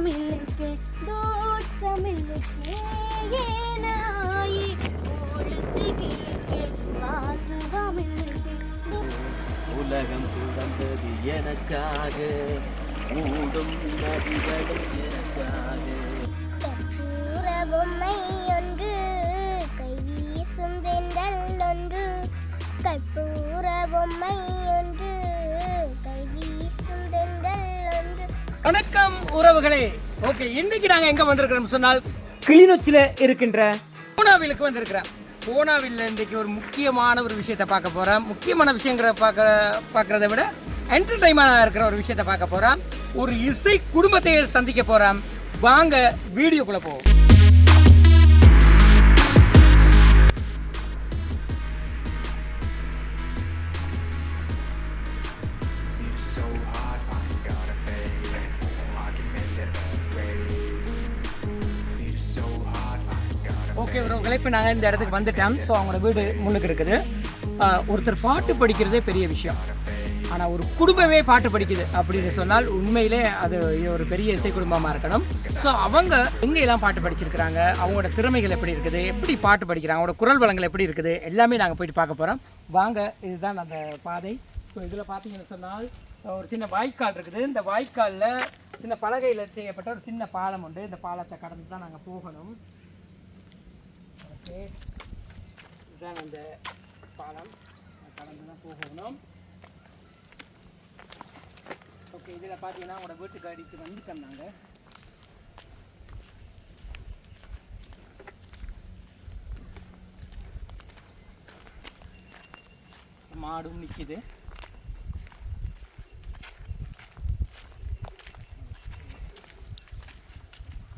മില്ലിക്ക് ദോട്ട മില്ലിക്ക് ഏനായി உலகம் பிறந்தது எனக்காக மூடும் நதிகளும் எனக்காக. பொம்மை ஒன்று கை வீசும் வெண்டல் ஒன்று. கற்பூர பொம்மை வணக்கம் உறவுகளே. ஓகே இன்னைக்கு நாங்க எங்க வந்திருக்கிறோம் சொன்னால் கிளிநொச்சியில இருக்கின்ற பூனாவிலுக்கு வந்திருக்கிறோம். பூனாவில் இன்றைக்கு ஒரு முக்கியமான ஒரு விஷயத்தை பார்க்க போறோம். முக்கியமான விஷயங்கிற பார்க்க பார்க்கறத விட என்டர்டைன்மெண்டாக இருக்கிற ஒரு விஷயத்தை பார்க்க போறோம். ஒரு இசை குடும்பத்தை சந்திக்க போறோம். வாங்க வீடியோக்குள்ள போவோம். ஓகே உறவுகளை இப்போ நாங்கள் இந்த இடத்துக்கு வந்துட்டோம் ஸோ அவங்களோட வீடு முன்னுக்கு இருக்குது. ஒருத்தர் பாட்டு படிக்கிறதே பெரிய விஷயம். ஆனால் ஒரு குடும்பமே பாட்டு படிக்குது அப்படின்னு சொன்னால் உண்மையிலே அது ஒரு பெரிய இசை குடும்பமாக இருக்கணும். ஸோ அவங்க எங்கெல்லாம் பாட்டு படிச்சிருக்கிறாங்க? அவங்களோட திறமைகள் எப்படி இருக்குது? எப்படி பாட்டு படிக்கிறாங்க? அவங்களோட குரல் வளங்கள் எப்படி இருக்குது? எல்லாமே நாங்கள் போயிட்டு பார்க்க போகிறோம் வாங்க இதுதான் அந்த பாதை. ஸோ இதில் பார்த்தீங்கன்னு சொன்னால் ஒரு சின்ன வாய்க்கால் இருக்குது. இந்த வாய்க்காலில் சின்ன பலகையில் செய்யப்பட்ட ஒரு சின்ன பாலம் உண்டு. இந்த பாலத்தை கடந்து தான் நாங்கள் போகணும். இதுதான் அந்த பாலம். அதை கடந்து தான் போகணும். ஓகே இதில் பார்த்தீங்கன்னா உங்களோட வீட்டுக்கு அடித்து வந்துட்டோம் நாங்கள் மாடும் நிற்கிது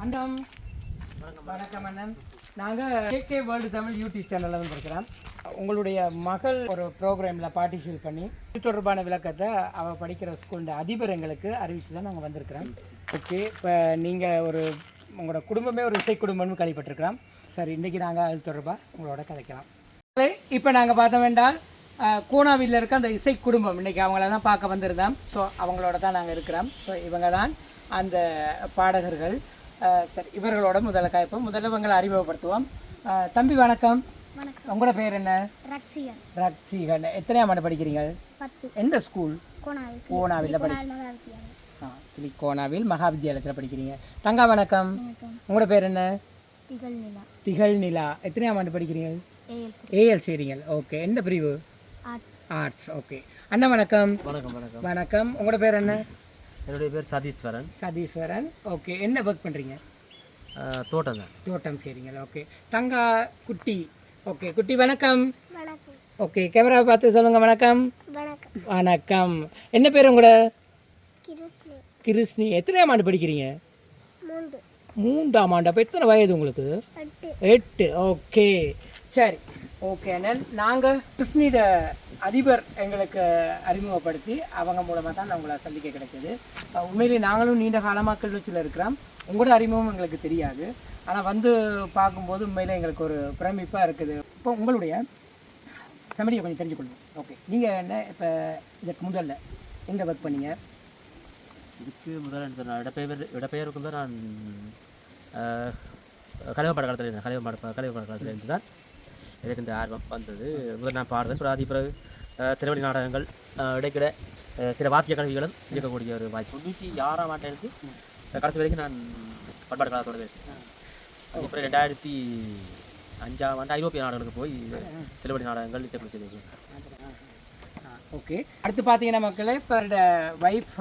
அண்டம். வணக்கம் அண்ணன். நாங்கள் கேகே வேர்ல்டு தமிழ் யூடியூப் சேனலில் வந்து இருக்கிறோம் உங்களுடைய மகள் ஒரு ப்ரோக்ராமில் பார்ட்டிசிபேட் பண்ணி இது தொடர்பான விளக்கத்தை அவள் படிக்கிற ஸ்கூலில் அதிபர் எங்களுக்கு அறிவித்து தான் நாங்கள் வந்திருக்கிறோம். ஓகே இப்போ நீங்கள் ஒரு உங்களோட குடும்பமே ஒரு இசை குடும்பம்னு கழிப்பட்டிருக்கிறோம் சரி இன்றைக்கி நாங்கள் அது தொடர்பாக உங்களோட கலைக்கலாம் இப்போ நாங்கள் பார்த்தோம் வேண்டால் கூனாவில் இருக்க அந்த இசை குடும்பம் இன்றைக்கி அவங்கள தான் பார்க்க வந்திருந்தோம். ஸோ அவங்களோட தான் நாங்கள் இருக்கிறோம். ஸோ இவங்க தான் அந்த பாடகர்கள். சரி இவர்களோட முதல்ல காய்ப்போம். முதல்ல இவங்களை அறிமுகப்படுத்துவோம். தம்பி வணக்கம். வணக்கம். உங்களோட பேர் என்ன? ரக்ஷியன் ரக்ஷிகன். எத்தனையாம் ஆண்டு படிக்கிறீங்க எந்த ஸ்கூல் கோணாவில். கோனாவில் படி ஆ திலிகோனாவில் மகாவித்யாலயத்தில் படிக்கிறீங்க. தங்கா வணக்கம். உங்களோட பேர் என்ன? திகழ் நிலா. திகழ் நிலா. எத்தனையாம் ஆண்டு படிக்கிறீங்க ஏஎல் ஏஎல் செய்கிறீங்க ஓகே. எந்த பிரிவு? ஆர்ட்ஸ். ஓகே. அண்ணா வணக்கம். வணக்கம் வணக்கம். வணக்கம். உங்களோட பேர் என்ன? என்னுடைய பேர் சதீஸ்வரன். சதீஸ்வரன். ஓகே என்ன ஒர்க் பண்ணுறீங்க தோட்டம் தான் தோட்டம் செய்கிறீங்க ஓகே தங்கா குட்டி. ஓகே குட்டி வணக்கம். வணக்கம். ஓகே கேமரா பார்த்து சொல்லுங்கள் வணக்கம். வணக்கம். வணக்கம். என்ன பேர் உங்களோட? கிருஷ்ணி. கிருஷ்ணி. எத்தனையாம் ஆண்டு படிக்கிறீங்க? மூன்று. மூன்றாம் ஆண்டு. அப்போ எத்தனை வயது உங்களுக்கு? எட்டு. எட்டு. ஓகே சரி. ஓகே அண்ணன். நாங்கள் கிருஷ்ணியோட அதிபர் எங்களுக்கு அறிமுகப்படுத்தி அவங்க மூலமாக தான் நான் உங்களை சந்திக்க கிடைச்சது. அஹ் உண்மையிலேயே நாங்களும் நீண்ட காலமாக கிளிநொச்சியில் இருக்கிறோம். உங்களோட அறிமுகம் எங்களுக்கு தெரியாது. ஆனால் வந்து பார்க்கும்போது உண்மையில் எங்களுக்கு ஒரு பிரமிப்பாக இருக்குது. இப்போ உங்களுடைய ஃபேமிலியை கொஞ்சம் தெரிஞ்சுக்கொள்ளும் ஓகே நீங்கள் என்ன இப்போ இதற்கு முதல்ல எங்கே ஒர்க் பண்ணீங்க? இதுக்கு முதல்ல நான் இடப்பெயர் இடப்பெயருக்கு வந்து நான் கலைவப்பாட காலத்தில் இருந்தேன் கலைவப்பாட கலைவப்பாட காலத்தில் இருந்து தான் எனக்கு இந்த ஆர்வம் வந்தது. முதல் நான் பாடுறேன் பிறகு பிறகு திரைவழி நாடகங்கள் இடைக்கிட சில வாத்திய கல்விகளும் இயக்கக்கூடிய ஒரு வாய்ப்பு. தொண்ணூற்றி ஆறாம் ஆண்டிலிருந்து கடைசி வரைக்கும் நான் பண்பாடு காலத்தோட பேசுகிறேன் அப்புறம் ரெண்டாயிரத்தி அஞ்சாம் ஆண்டு ஐரோப்பிய நாடுகளுக்கு போய் திரைவழி நாடகங்கள் இசைக்குழு செய்திருக்கேன். ஓகே. அடுத்து பார்த்தீங்கன்னா மக்களே இப்போ ஒய்ஃப்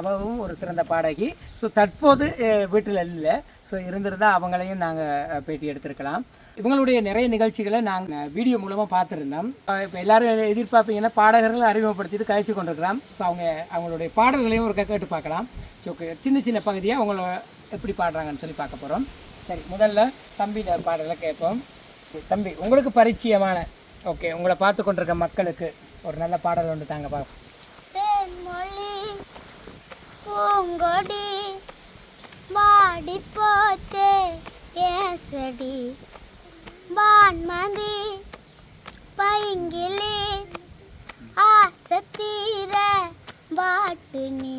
அவவும் ஒரு சிறந்த பாடகி. ஸோ தற்போது வீட்டில் இல்லை. ஸோ இருந்திருந்தால் அவங்களையும் நாங்கள் பேட்டி எடுத்திருக்கலாம். இவங்களுடைய நிறைய நிகழ்ச்சிகளை நாங்கள் வீடியோ மூலமாக பார்த்துருந்தோம். இப்போ எல்லாரும் எதிர்பார்ப்பீங்கன்னா பாடகர்கள் அறிமுகப்படுத்திட்டு கழிச்சு கொண்டிருக்கிறோம். ஸோ அவங்க அவங்களுடைய பாடல்களையும் ஒரு கேட்டு பார்க்கலாம். ஸோ சின்ன சின்ன பகுதியாக அவங்கள எப்படி பாடுறாங்கன்னு சொல்லி பார்க்க போகிறோம் சரி முதல்ல தம்பியோட பாடலை கேட்போம். தம்பி உங்களுக்கு பரிச்சயமான ஓகே உங்களை பார்த்து கொண்டிருக்க மக்களுக்கு ஒரு நல்ல பாடல் ஒன்று தாங்க பார்ப்போம் பூங்கொடி. வாடி போச்சே ஏசடி வான்மதி பைங்கிலே ஆசத்தீர வாட்டு நீ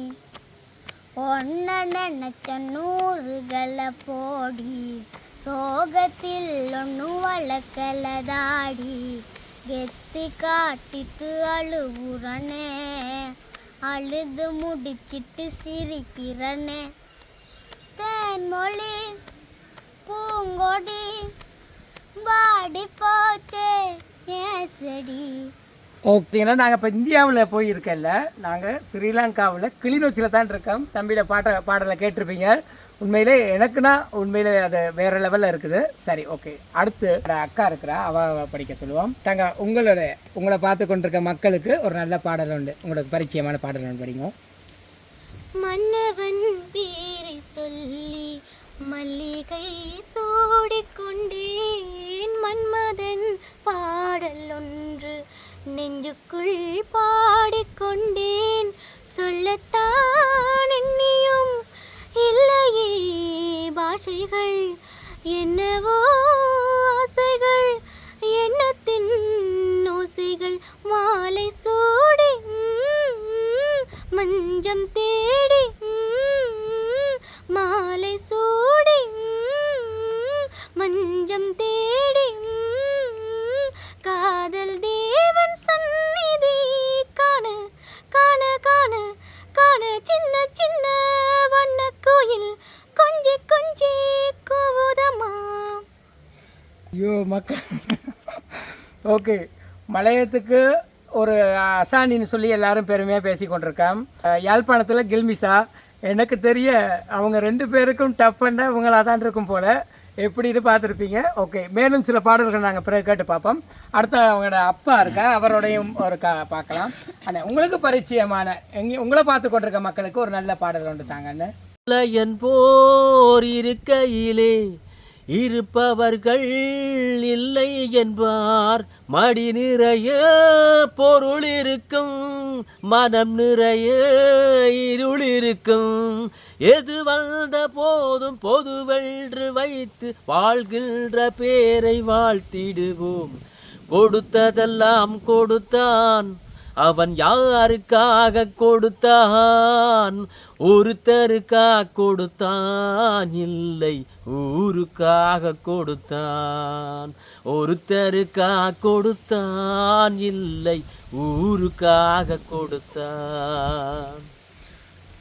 ஒன்ன நினைச்ச நூறுகளை போடி சோகத்தில் ஒன்று வளர்க்கலதாடி கெத்தி காட்டிட்டு அழுகுறனே அழுது முடிச்சிட்டு சிரிக்கிறனே. தேன்மொழி பூங்கொடி வாடி போச்சே. ஏசடி ஓகேங்களா நாங்கள் இப்போ இந்தியாவில் போயிருக்கல நாங்கள் ஸ்ரீலங்காவில் கிளிநொச்சியில் தான் இருக்கோம். தம்பியோட பாட்ட பாடலை கேட்டிருப்பீங்க. உண்மையிலே எனக்குன்னா உண்மையிலே அது வேறு லெவலில் இருக்குது. சரி ஓகே. அடுத்து நான் அக்கா இருக்கிறா. அவ அவ படிக்க சொல்லுவோம். தாங்க உங்களோட உங்களை பார்த்து கொண்டிருக்க மக்களுக்கு ஒரு நல்ல பாடல் உண்டு. உங்களுக்கு பரிச்சயமான பாடல் ஒன்று படிங்க. மன்னவன் பேரை சொல்லி மல்லிகை சூடிக்கொண்டேன். மன்மதன் பாடல் ஒன்று நெஞ்சுக்குள் பாடிக்கொண்டேன். சொல்லத்தான் எண்ணியும் இல்லையே பாஷைகள் என்னவோ ஆசைகள் எண்ணத்தின் ஓசைகள் மாலை சூடி மஞ்சம் தே ஐயோ மக்கள் ஓகே. மலையத்துக்கு ஒரு அசானின்னு சொல்லி எல்லாரும் பெருமையாக பேசி கொண்டிருக்கான் யாழ்ப்பாணத்தில் கில்மிசா. எனக்கு தெரிய அவங்க ரெண்டு பேருக்கும் டஃப்னா இவங்களாக தான் இருக்கும் போல். எப்படின்னு பார்த்துருப்பீங்க? ஓகே. மேலும் சில பாடல்கள் நாங்கள் பிறகு கேட்டு பார்ப்போம். அடுத்து அவங்களோட அப்பா இருக்கா? அவரோடையும் ஒரு கா பார்க்கலாம். ஆனால் உங்களுக்கு பரிச்சயமான எங்கே உங்களை பார்த்து கொண்டிருக்க மக்களுக்கு ஒரு நல்ல பாடல் ஒன்று தாங்கன்னு என் போர் இருக்கையிலே இருப்பவர்கள் இல்லை என்பார். மடி நிறைய பொருள் இருக்கும். மனம் நிறைய இருள் இருக்கும். எது வந்த போதும் பொதுவென்று வைத்து வாழ்கின்ற பேரை வாழ்த்திடுவோம். கொடுத்ததெல்லாம் கொடுத்தான். அவன் யாருக்காக கொடுத்தான்? ஒருத்தருக்காக கொடுத்தான் இல்லை ஊருக்காக கொடுத்தான். ஒருத்தருக்காக கொடுத்தான் இல்லை ஊருக்காக கொடுத்தான்.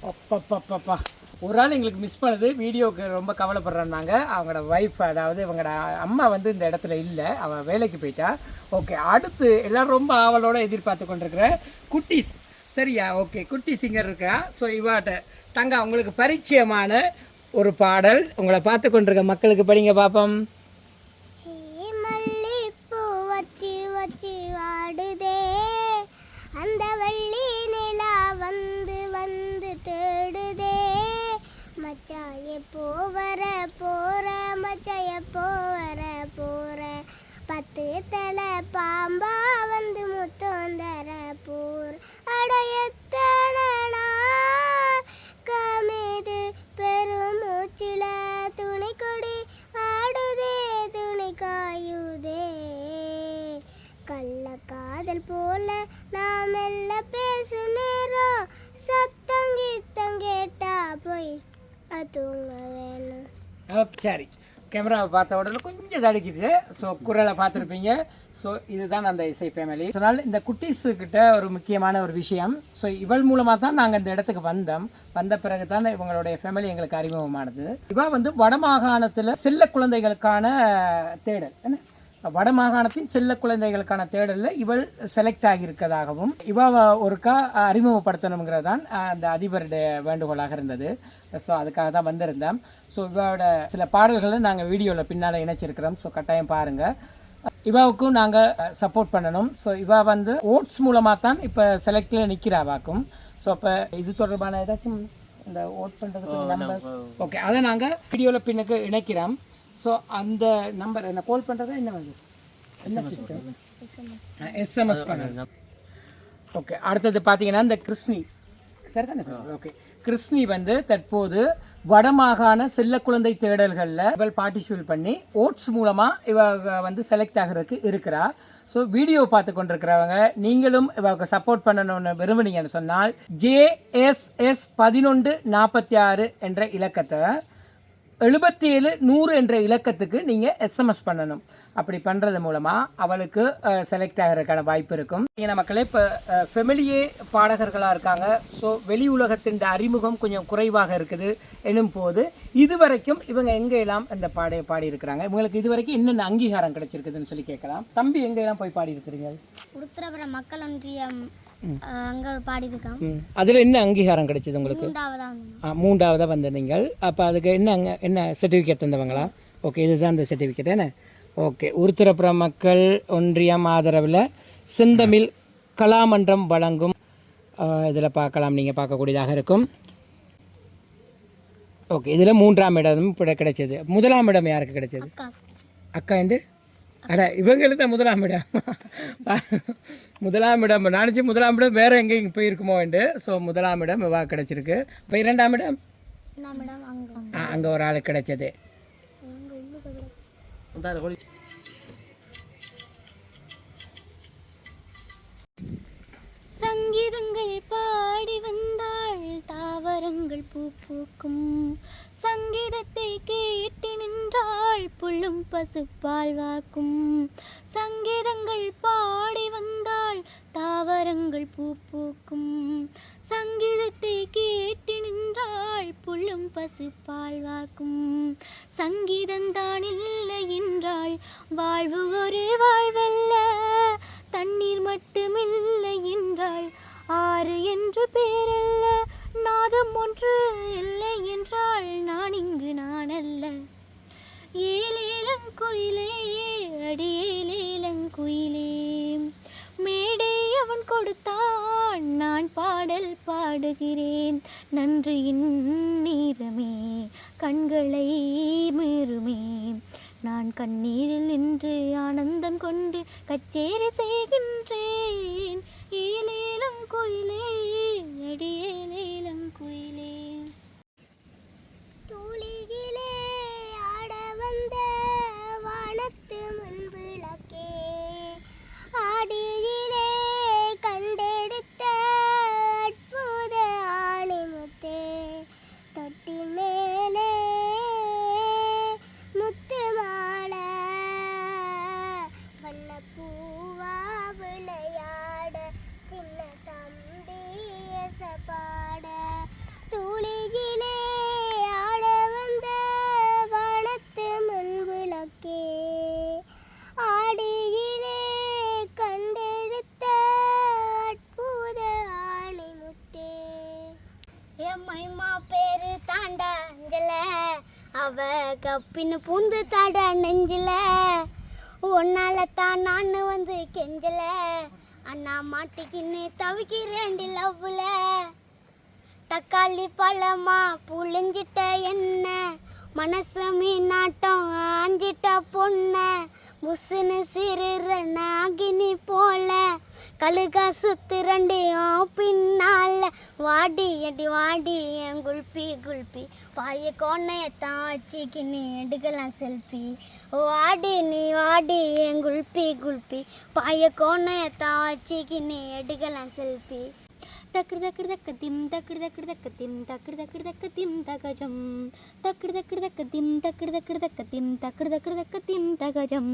அப்பப்பப்பப்பா. ஒரு ஆள் எங்களுக்கு மிஸ் பண்ணது வீடியோவுக்கு ரொம்ப கவலைப்படுறாங்க அவங்களோட ஒய்ஃப் அதாவது இவங்களோட அம்மா வந்து இந்த இடத்துல இல்லை. அவள் வேலைக்கு போயிட்டா. ஓகே அடுத்து எல்லோரும் ரொம்ப ஆவலோடு எதிர்பார்த்து கொண்டிருக்கிற குட்டீஸ். சரியா? ஓகே குட்டி சிங்கர் இருக்கா? ஸோ இவாட்ட தங்க அவங்களுக்கு பரிச்சயமான ஒரு பாடல் உங்களை பார்த்து கொண்டிருக்க மக்களுக்கு படிங்க பார்ப்போம் மச்சாய போவர போற மச்சாய போவர போற. பத்து தலை பாம்பா வந்து முத்தம் தர போர் அடையத்தன கமேது பெருமூச்சில துணி கொடி ஆடுதே துணி காயுதே. கள்ள காதல் போல நாம் எல்லாம் பேசும் நேரம். தூங்க வேணும். ஓகே சரி. கேமராவை பார்த்த உடனே கொஞ்சம் தடுக்குது ஸோ குரலை பார்த்துருப்பீங்க. ஸோ இதுதான் அந்த இசை ஃபேமிலி அதனால் இந்த குட்டீஸுக்கிட்ட ஒரு முக்கியமான ஒரு விஷயம். ஸோ இவள் மூலமாக தான் நாங்கள் இந்த இடத்துக்கு வந்தோம். வந்த பிறகு தான் இவங்களுடைய ஃபேமிலி எங்களுக்கு அறிமுகமானது. இவ வந்து வடமாகாணத்தில் செல்ல குழந்தைகளுக்கான தேடல். என்ன? வடமாகாணத்தின் செல்ல குழந்தைகளுக்கான தேடலில் இவள் செலக்ட் ஆகியிருக்கதாகவும் இவ ஒருக்கா அறிமுகப்படுத்தணுங்கிறது தான் அந்த அதிபருடைய வேண்டுகோளாக இருந்தது. ஸோ அதுக்காக தான் வந்திருந்தேன். ஸோ இவாவோட சில பாடல்களை நாங்கள் வீடியோவில் பின்னால் இணைச்சிருக்கிறோம். ஸோ கட்டாயம் பாருங்கள் இவாவுக்கும் நாங்கள் சப்போர்ட் பண்ணணும். ஸோ இவா வந்து ஓட்ஸ் மூலமாக தான் இப்போ செலக்டில் நிற்கிறாவாக்கும் ஸோ இப்போ இது தொடர்பான ஏதாச்சும் இந்த ஓட் பண்ணுறதுக்கு நம்பர் ஓகே அதை நாங்கள் வீடியோவில் பின்னுக்கு இணைக்கிறோம். ஸோ அந்த நம்பர் என்ன கால் பண்ணுறது என்ன வந்து என்ன சிஸ்டம் எஸ்எம்எஸ் பண்ணுறது ஓகே அடுத்தது பார்த்தீங்கன்னா இந்த கிருஷ்ணி. சரிதானே? ஓகே கிருஷ்ணி வந்து தற்போது வடமாகாண செல்ல குழந்தை தேடல்களில் இவள் பார்ட்டிசிபேட் பண்ணி ஓட்ஸ் மூலமாக இவ வந்து செலக்ட் ஆகிறதுக்கு இருக்கிறா. ஸோ வீடியோ பார்த்து கொண்டிருக்கிறவங்க நீங்களும் இவருக்கு சப்போர்ட் பண்ணணும்னு விரும்புனீங்கன்னு சொன்னால் ஜேஎஸ்எஸ் பதினொன்று நாற்பத்தி ஆறு என்ற இலக்கத்தை எழுபத்தி ஏழு நூறு என்ற இலக்கத்துக்கு நீங்கள் எஸ்எம்எஸ் பண்ணணும். அப்படி பண்ணுறது மூலமாக அவளுக்கு செலக்ட் ஆகிறதுக்கான வாய்ப்பு இருக்கும். ஏன்னா மக்களே இப்போ ஃபெமிலியே பாடகர்களாக இருக்காங்க. ஸோ வெளி உலகத்தின் அறிமுகம் கொஞ்சம் குறைவாக இருக்குது எனும் போது இதுவரைக்கும் இவங்க எங்கெல்லாம் இந்த பாட பாடி இருக்கிறாங்க இவங்களுக்கு இதுவரைக்கும் என்னென்ன அங்கீகாரம் கிடைச்சிருக்குதுன்னு சொல்லி கேட்கலாம். தம்பி எங்கெல்லாம் போய் பாடியிருக்கிறீங்க மக்கள் ஒன்றியம் அங்கே பாடியிருக்கான் அதில் என்ன அங்கீகாரம் கிடைச்சது உங்களுக்கு? மூன்றாவதாக வந்த நீங்கள். அப்போ அதுக்கு என்ன அங்கே என்ன சர்டிஃபிகேட் தந்தவங்களா? ஓகே இதுதான் அந்த சர்டிஃபிகேட் என்ன? ஓகே உருத்திரப்புறம் மக்கள் ஒன்றியம் ஆதரவில் செந்தமிழ் கலாமன்றம் வழங்கும் இதில் பார்க்கலாம் நீங்கள் பார்க்கக்கூடியதாக இருக்கும். ஓகே இதில் மூன்றாம் இடம் இப்போ கிடைச்சது. முதலாம் இடம் யாருக்கு கிடைச்சது? அக்கா. அக்கா என்று அட இவங்களுக்கு தான் முதலாம் இடம். முதலாம் இடம். நினச்சி முதலாம் இடம் வேறு எங்கேயும் போயிருக்குமோ என்று. ஸோ முதலாம் இடம் இவா கிடச்சிருக்கு. இப்போ இரண்டாம் இடம்? அங்கே ஒரு ஆள் கிடைச்சது. சங்கீதங்கள் பாடி வந்தாள் தாவரங்கள் பூ பூக்கும். சங்கீதத்தை கேட்டு வந்தாள் புள்ளும் பசுப்பால் வாக்கும். சங்கீதங்கள் பாடி வந்தாள் தாவரங்கள் பூ பூக்கும். சங்கீதத்தை கேட்டு நின்றாள் புள்ளும் பசுப்பால் வாக்கும். சங்கீதந்தான் இல்லை என்றாள் வாழ்வு ஒரு வாழ்வல்ல. தண்ணீர் மட்டுமில்லை என்றாள் ஆறு என்று பேரல்ல. நாதம் ஒன்று இல்லை என்றால் நான் இங்கு நான் அல்ல ஏலேலங்குயிலே அடியேலேலங்குயிலே மேடை அவன் கொடுத்தான் நான் பாடல் பாடுகிறேன். நன்றியின் நீரமே கண்களை மீறுமே. நான் கண்ணீரில் நின்று ஆனந்தம் கொண்டு கச்சேரி செய்கின்றேன். ஏலேலம் கோயிலே அடியேலே என் மைமா பேரு தாண்டா அஞ்சல. அவ கப்பின்னு பூந்து தாடா நெஞ்சில. உன்னால தான் நான் வந்து கெஞ்சல. அண்ணா மாட்டிக்கின்னு தவிக்கிறேன்டி லவ்ல தக்காளி பழமா புளிஞ்சிட்ட என்ன? மனசு மீனாட்டம் ஆஞ்சிட்ட பொண்ண. புசுன்னு சிறுற நாகினி போல. கழுகா சுத்துரண்டியும் பின்னால. வாடி அடி வாடி என் குல்பி குல்பி. பாய கோணையத்தான் வச்சுக்கின்னு எடுக்கலாம் செல்ஃபி வாடி நீ வாடி என் குல்பி குல்பி. பாய கோணையத்தான் வச்சுக்கின்னு எடுக்கலாம் செல்ஃபி தக்ரு தக்ரு தக்க திம் தக்ரு தக்ரு தக்க திம் தக்ரு தக்ரு தக்க திம் தகஜம் தக்ரு தக்ரு தக்க திம் தக்ரு தக்ரு தக்க திம் தக்ரு தக்ரு தக்க திம் தகஜம்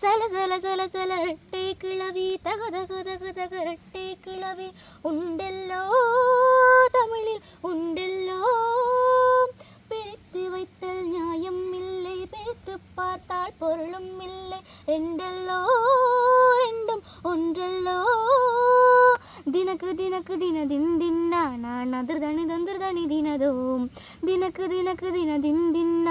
சல சல சல சல ரெட்டை கிளவி தக தக தக தக ரெட்டை கிளவி உண்டெல்லோ தமிழில் உண்டெல்லோ பிரித்து வைத்தல் நியாயம் இல்லை பிரித்து பார்த்தால் பொருளும் இல்லை ரெண்டெல்லோ ரெண்டும் ஒன்றெல்லோ ದಿನಕ ದಿನಕ ದಿನ ದಿನ ದಿನ್ನ ನದ್ರ ದಣಿ ದಂದ್ರ ದಣಿ ದಿನದೋ ದಿನಕ ದಿನಕ ದಿನ ದಿನ ದಿನ್ನ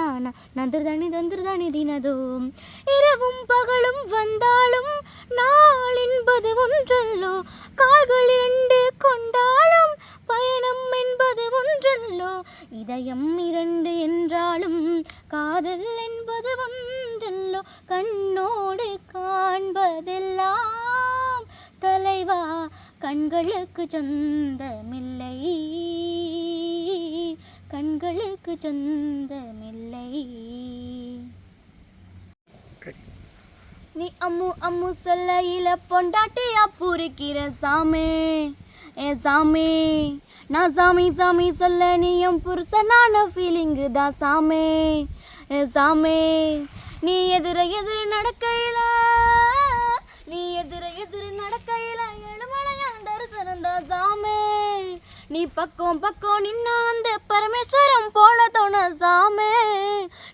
நதிர் தனி தந்திர் தனி தினதோம். இரவும் பகலும் வந்தாலும் நாள் என்பது ஒன்றல்லோ? கால்கள் இரண்டு கொண்டாலும் பயணம் என்பது ஒன்றல்லோ? இதயம் இரண்டு என்றாலும் காதல் என்பது ஒன்றல்லோ? கண்ணோடு காண்பதெல்லாம் தலைவா கண்களுக்கு சொந்தமில்லை. கண்களுக்கு சொந்தமில்லை. நீ அம்மு அம்மு சொல்லையில பொண்டாட்டியா பூரிக்கிற சாமி. ஏ சாமி நான் சாமி சாமி சொல்ல நீயும் புருஷனான ஃபீலிங்கு தான் சாமி. ஏ சாமி நீ எதிர எதிர நடக்கையில நீ எதிர எதிர நடக்கையில தரிசனம் தான் சாமி. நீ பக்கம் பக்கம் நின்னா அந்த பரமேஸ்வரம் போல தோண சாமி.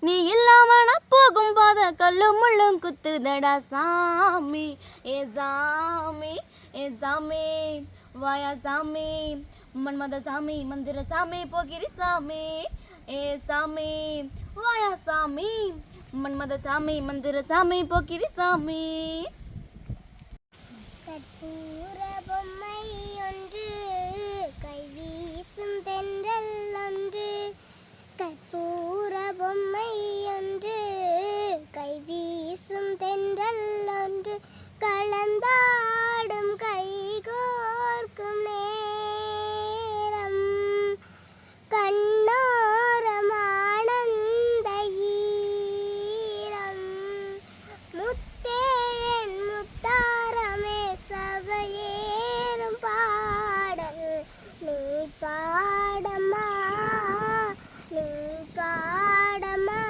நீ இல்லாம நான் போகும் பாத கல்லும் முள்ளும் குத்துதடா சாமி. ஏ சாமி ஏ சாமி வாயா சாமி மன்மத சாமி மந்திர சாமி போகிரி சாமி. ஏ சாமி வாயா சாமி மன்மத சாமி மந்திர சாமி போக்கிரி சாமி. கற்பூர பொம்மை ஒன்று கை வீசும் தென்றல் ஒன்று கற்பூர பொம்மை ஒன்று கை வீசும் தென்றல் ஒன்று கலந்தார் கை கோர்க்கும் நேரம் கண்ணோரம் ஆனந்த ஈரம் முத்தேன் முத்தாரமே சபையேறும் பாடல் நீ பாடமா நீ பாடமா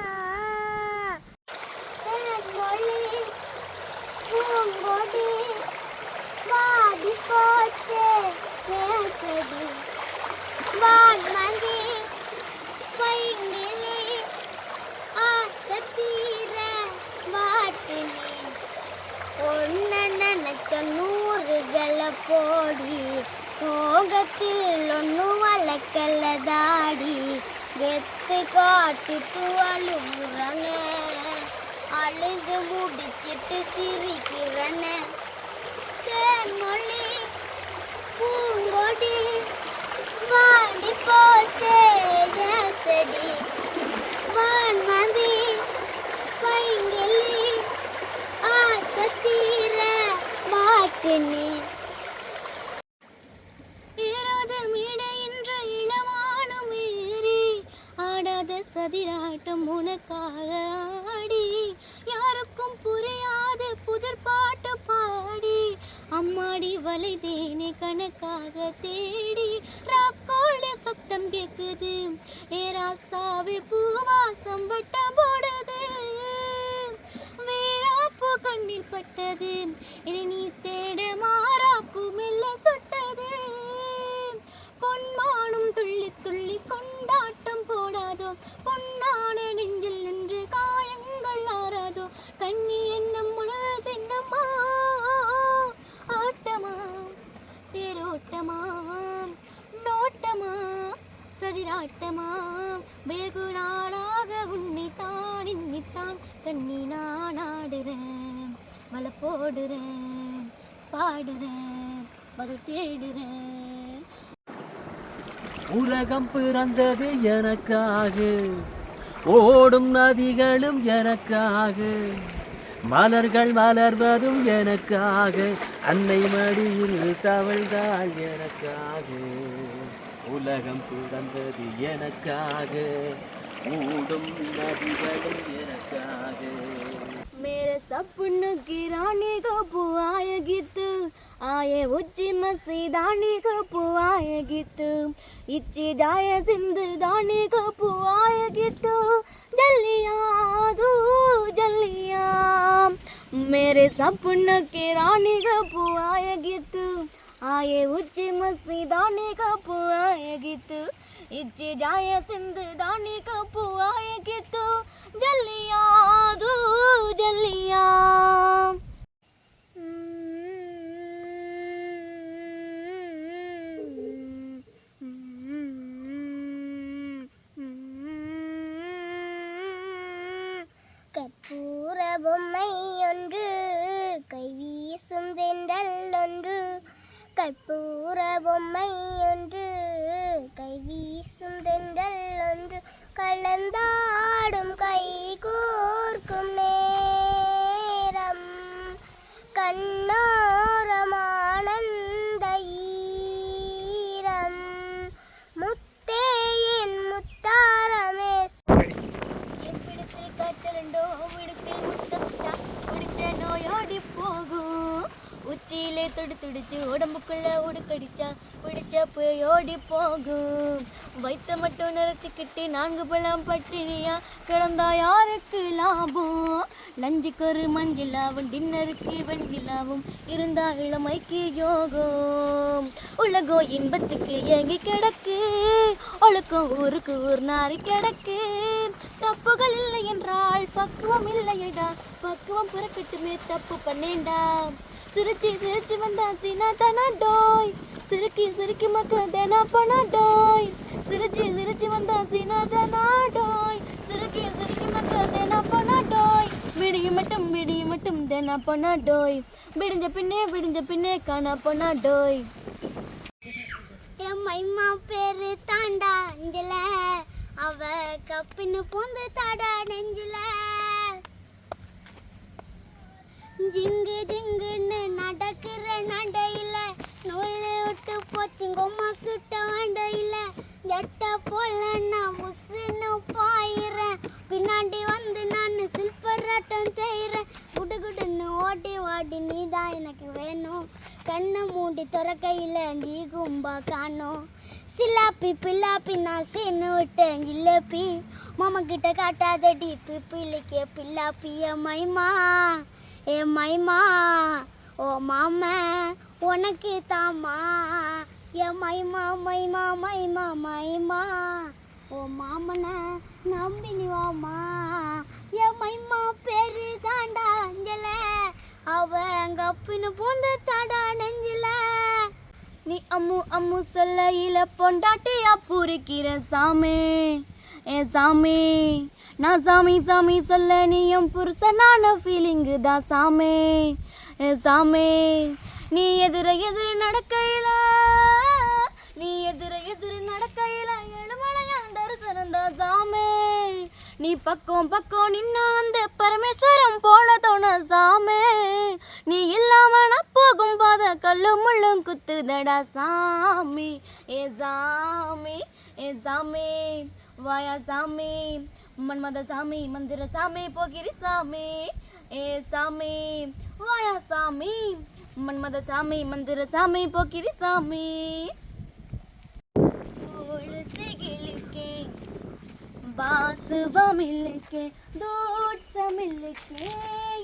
மொழி பூங்கொடி வாடி போச்சே பேசடி வான்மதி பைங்கிலி ஆசத்தீர வாட்டினி ஒன்ன நினைச்ச நூறுகளை போடி சோகத்தில் ஒன்று வளர்க்கல தாடி. வெத்து காட்டு அழுகுறனே அழுது முடிச்சிட்டு சிரிக்கிறனே. தேன்மொழி பூங்கொடி வாடி போச்சே செடி வான்மதி பைங்கிலி ஆசத்தீர மாட்டினி. சதிராட்டம் உனக்காக ஆடி யாருக்கும் புரியாத புதிர் பாட்டு பாடி அம்மாடி வளைதேனே கணக்காக தேடி ராக்கோட சத்தம் கேக்குது. ஏ ராசாவே பூவாசம் வட்டம் போடுது. வேறாப்பு கண்ணில் பட்டது. இனி நீ தேட மாறாப்பு மெல்ல சுட்டது. பொன்மானும் துள்ளி துள்ளி கொண்டாட்டம் போடாதோ? பொன்னான நெஞ்சில் நின்று காயங்கள் ஆறாதோ? கண்ணி என்னும் முழுதென்னம்மா ஆட்டமா? தேரோட்டமா? நோட்டமா? சதிராட்டமா? வெகு நாளாக உன்னித்தான் இன்னித்தான் கண்ணி நான் ஆடுறேன் மலை போடுறேன் பாடுறேன் பதில் தேடுறேன். உலகம் பிறந்தது எனக்காக ஓடும் நதிகளும் எனக்காக மலர்கள் மலர்வதும் எனக்காக அன்னை மடியில் தவழ்ந்தாள் எனக்காக உலகம் பிறந்தது எனக்காக ஓடும் நதிகளும் எனக்காக मेरे सपनों की रानी को पुआए गीत आए उच्ची मसीदानी को पुआए गीत। इच्ची जाए जिंददानी को पुआए गीत। जल्लिया दू जलिया, मेरे सपन की रानी को पुआए गीत। आए उच्ची मसीदानी को पुआए गीत। इच्ची जाए जिंददानी को पुआए गीत। जलिया दू जल्लिया உச்சியிலே துடி துடிச்சு உடம்புக்குள்ள உடுக்கடிச்சா போய் ஓடி போகும். வைத்த மட்டும் நிறச்சிக்கிட்டு நான்கு பழம் பட்டினியா கிடந்தா யாருக்கு லாபம்? லஞ்சுக்கு ஒரு மஞ்சளாவும் டின்னருக்கு வெண்ணிலாவும் இருந்தா இளமைக்கு யோகம். உலகோ இன்பத்துக்கு ஏங்கி கிடக்கு. ஒழுக்கம் ஊருக்கு ஊர் நாரி கிடக்கு. தப்புகள் இல்லை என்றால் பக்குவம் இல்லையடா. பக்குவம் பிறக்கட்டுமே தப்பு பண்ணேண்டா. சிரிச்சு சிரிச்சு வந்தா சீனா தானா டோய். சிரிக்கி சிரிக்கி மக்கள் தேனா பண்ணா டோய். சிரிச்சு சிரிச்சு வந்தா சீனா தானா டோய். சிரிக்கி சிரிக்கி மக்கள் தேனா பண்ணா டோய். விடிய மட்டும் விடிய மட்டும் தேனா பண்ணா டோய். விடிஞ்ச பின்னே விடிஞ்ச பின்னே காணா பண்ணா டோய். என் மைமா பேரு தாண்டா அஞ்சல அவ கப்பின்னு பூந்து தாடா நெஞ்சில. ஜிங்கு ஜிங்குன்னு நடக்கிற நடையில நூல் விட்டு போச்சுங்கம்மா சுட்ட வண்டையில. எட்ட போல நான் உசுன்னு பாயிறேன். பின்னாடி வந்து நான் சில்பராட்டம் செய்கிறேன் குடு குடுன்னு ஓடி ஓடி நீ தான் எனக்கு வேணும். கண்ணை மூடி துறக்கையில் நீ கும்பா காணும். சிலாப்பி பில்லாப்பி நான் சீனு விட்டேன் ஜிலேபி மாமா கிட்ட காட்டாதடி பிப்பிலிக்க பில்லாப்பி மைமா. ஏ மைமா ஓ மாம உனக்கு தாமா ஏ மைமா மைமா மைமா மைமா. ஓ மாமன நம்பினிவாமா வாமா ஏ மைமா பேரு தாண்டா அஞ்சல. அவங்க அப்பின்னு பூந்து தாடா நெஞ்சில. நீ அம்மு அம்மு சொல்லையில பொண்டாட்டியா பூரிக்கிற சாமி. ஏ சாமி நான் சாமி சாமி சொல்ல நீயும் புருஷனான ஃபீலிங்கு தான் சாமி. ஏ சாமி நீ எதிர எதிர நடக்கையில நீ எதிர எதிர நடக்கையில எழுமலையான் தரிசனம் தான் சாமி. நீ பக்கம் பக்கம் நின்னா அந்த பரமேஸ்வரம் போல தோண சாமி. நீ இல்லாம நான் போகும் பாத கல்லு முள்ளும் குத்துதடா சாமி. ஏ சாமி ஏ சாமி. வாயா சாமி மன்மத சாமி மந்திர சாமி போகிரி சாமி ஏ சாமி வாயா சாமி மன்மத சாமி மந்திர சாமி போக்கிரி சாமி तुलसी गिल के बासुबा मिल के दूध सा मिल के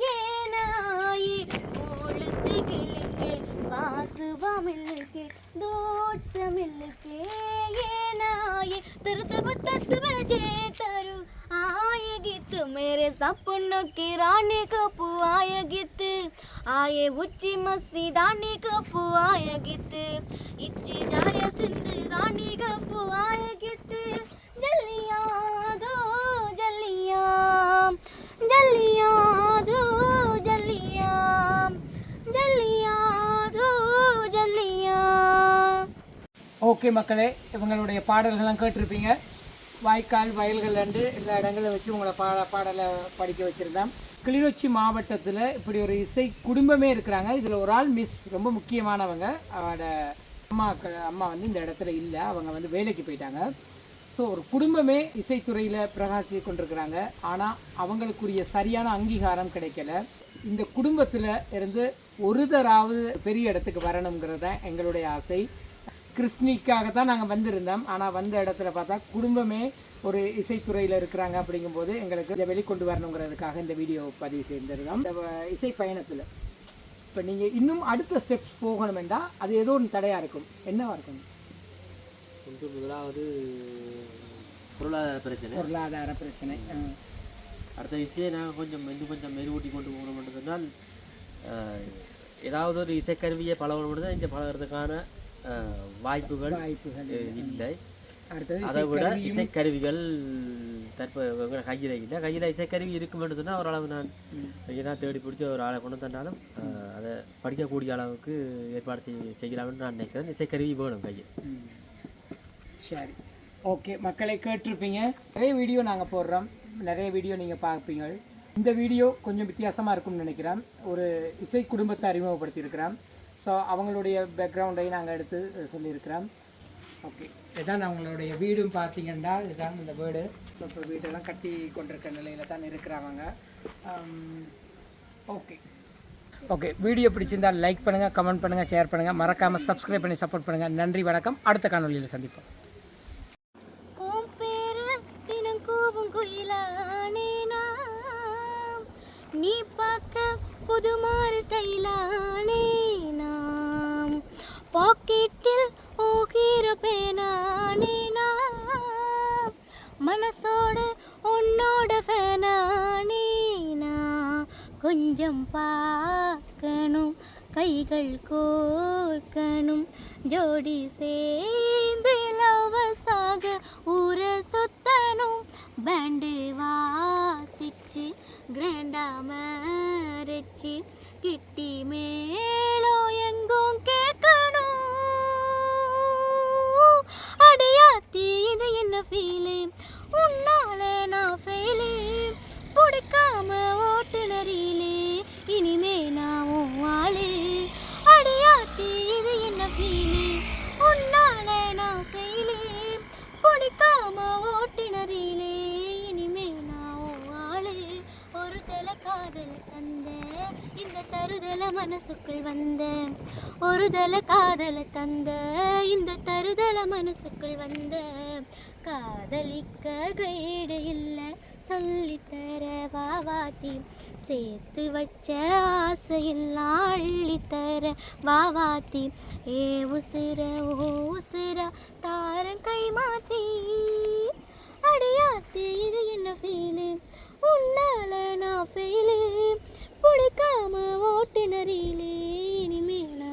ये नाई तुलसी गिल के बासुबा मिल के सा मिल के। ये नाई तर तब तत बजे तरु आएगी तू मेरे सपनों की रानी कपू आएगी तू आए उच्ची मस्ती दानी कपू आएगी तू इच्ची जाए सिंध रानी कपू आएगी तू जलिया दो, जलिया जलिया दो। ஓகே மக்களே இவங்களுடைய பாடல்கள்லாம் கேட்டிருப்பீங்க. வாய்க்கால் வயல்கள் அண்டு எல்லா இடங்களை வச்சு உங்களை பாட பாடலை படிக்க வச்சுருந்தேன். கிளிநொச்சி மாவட்டத்தில் இப்படி ஒரு இசை குடும்பமே இருக்கிறாங்க. இதில் ஒரு ஆள் மிஸ் ரொம்ப முக்கியமானவங்க. அவட அம்மா அம்மா வந்து இந்த இடத்துல இல்லை. அவங்க வந்து வேலைக்கு போயிட்டாங்க. ஸோ ஒரு குடும்பமே இசைத்துறையில் பிரகாசி கொண்டிருக்கிறாங்க. ஆனால் அவங்களுக்குரிய சரியான அங்கீகாரம் கிடைக்கல. இந்த குடும்பத்தில் இருந்து ஒருதராவது பெரிய இடத்துக்கு வரணுங்கிறது தான் எங்களுடைய ஆசை. கிறிஸ்டினிக்காக தான் நாங்கள் வந்திருந்தோம். ஆனால் வந்த இடத்துல பார்த்தா குடும்பமே ஒரு இசைத்துறையில் இருக்கிறாங்க அப்படிங்கும்போது எங்களுக்கு இதை வெளிக்கொண்டு வரணுங்கிறதுக்காக இந்த வீடியோ பதிவு செய்திருந்தோம். இந்த இசை பயணத்தில். இப்போ நீங்கள் இன்னும் அடுத்த ஸ்டெப்ஸ் போகணுமெண்டா அது ஏதோ ஒன்று தடையாக இருக்கும். என்னவா இருக்கும்? ஒன்று முதலாவது பொருளாதார பிரச்சனை. பொருளாதார பிரச்சனை. அடுத்த விஷயம் நாங்கள் கொஞ்சம் இன்னும் கொஞ்சம் மெருகூட்டி கொண்டு போகணும் அஹ், ஏதாவது ஒரு இசைக்கருவியை பழகணும் தான் இங்கே பழகிறதுக்கான வாய்ப்புகள் வாய்ப்புகள் இல்லை. அதை விட இசைக்கருவிகள் தற்போது கையில் இல்லை. கையில் இசைக்கருவி இருக்குமென்று சொன்னால் ஓரளவு நான் எதாவது தேடி பிடிச்சி ஒரு ஆளை கொண்டு தந்தாலும் அஹ், அதை படிக்கக்கூடிய அளவுக்கு ஏற்பாடு செய் செய்யலாம்னு நான் நினைக்கிறேன். இசைக்கருவி வேணும் கையில். சரி. ஓகே. மக்களை கேட்டிருப்பீங்க. நிறைய வீடியோ நாங்கள் போடுறோம். நிறைய வீடியோ நீங்கள் பார்ப்பீங்க. இந்த வீடியோ கொஞ்சம் வித்தியாசமாக இருக்கும்னு நினைக்கிறேன். ஒரு இசை குடும்பத்தை அறிமுகப்படுத்தியிருக்கிறோம் ஸோ அவங்களுடைய பேக்ரவுண்டையும் நாங்கள் எடுத்து சொல்லியிருக்கிறோம். ஓகே இதான் அவங்களுடைய வீடும் பார்த்தீங்கன்னா இதுதான் இந்த வீடு. ஸோ இப்போ வீடெல்லாம் கட்டி கொண்டிருக்க நிலையில் தான் இருக்கிறாங்க. Um, ஓகே ஓகே வீடியோ பிடிச்சிருந்தால் லைக் பண்ணுங்கள் கமெண்ட் பண்ணுங்கள் ஷேர் பண்ணுங்கள் மறக்காமல் சப்ஸ்கிரைப் பண்ணி சப்போர்ட் பண்ணுங்கள் நன்றி வணக்கம். அடுத்த காணொலியில் சந்திப்போம். நீ பார்க்க புது மாறு ஸ்டைலானே பாக்கெட்டில் ஓகிற பேனானே நாம் மனசோட உன்னோட ஃபேனானே நான் கொஞ்சம் பார்க்கணும் கைகள் கோர்க்கணும் ஜோடி சேர்ந்து லவசாக ஊர சுத்தணும் பேண்டு வாசிச்சு கிராண்டா மேரிச்சு கிட்டி மேலோ எங்கும் கே ஃபீலே உன்னால நான் ஃபெயிலே பிடிக்காம ஓட்டுநரிலே இனிமே நான் உன் அடியாத்தி இது என்ன ஃபீலே உன்னால நான் ஃபெயிலே பிடிக்காம ஓட்டுநரிலே இனிமே நான் உன் ஒரு தல காதல் தந்த இந்த தருதல மனசுக்குள் வந்த. ஒரு தல காதல தந்த இந்த தருதல மனசுக்குள் வந்த. காதலிக்க கைடு இல்லை சொல்லித்தர வாவாத்தி சேர்த்து வச்ச ஆசையெல்லாம் அள்ளித்தர வாவாத்தி ஏ உசுர ஓ உசுர தாரம் கை மாத்தி. அடையாத்து இது என்ன ஃபீலு உன்னால நான் ஃபெயிலு பிடிக்காம ஓட்டுநரிலே இனிமே நான்